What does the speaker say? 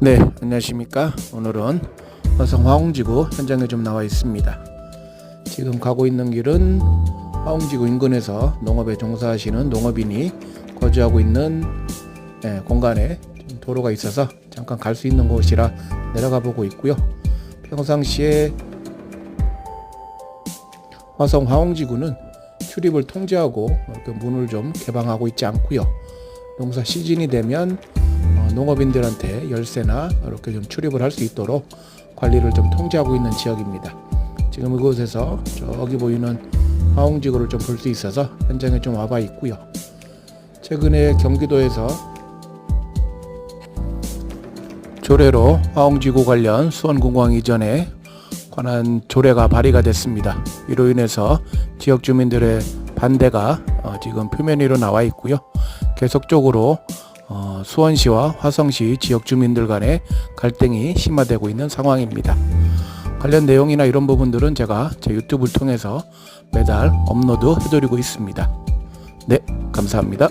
네, 안녕하십니까. 오늘은 화성 화홍지구 현장에 좀 나와 있습니다. 지금 가고 있는 길은 화홍지구 인근에서 농업에 종사하시는 농업인이 거주하고 있는 예, 공간에 좀 도로가 있어서 잠깐 갈 수 있는 곳이라 내려가 보고 있고요. 평상시에 화성 화홍지구는 출입을 통제하고 문을 좀 개방하고 있지 않고요. 농사 시즌이 되면 어, 농업인들한테 열쇠나 이렇게 좀 출입을 할 수 있도록 관리를 좀 통제하고 있는 지역입니다. 지금 이곳에서 저기 보이는 화홍지구를 좀 볼 수 있어서 현장에 좀 와봐 있고요. 최근에 경기도에서 조례로 화홍지구 관련 수원공광 이전에 관한 조례가 발의가 됐습니다. 이로 인해서 지역 주민들의 반대가 어, 지금 표면 위로 나와 있고요. 계속적으로 어, 수원시와 화성시 지역 주민들 간의 갈등이 심화되고 있는 상황입니다. 관련 내용이나 이런 부분들은 제가 제 유튜브를 통해서 매달 업로드 해드리고 있습니다. 네, 감사합니다.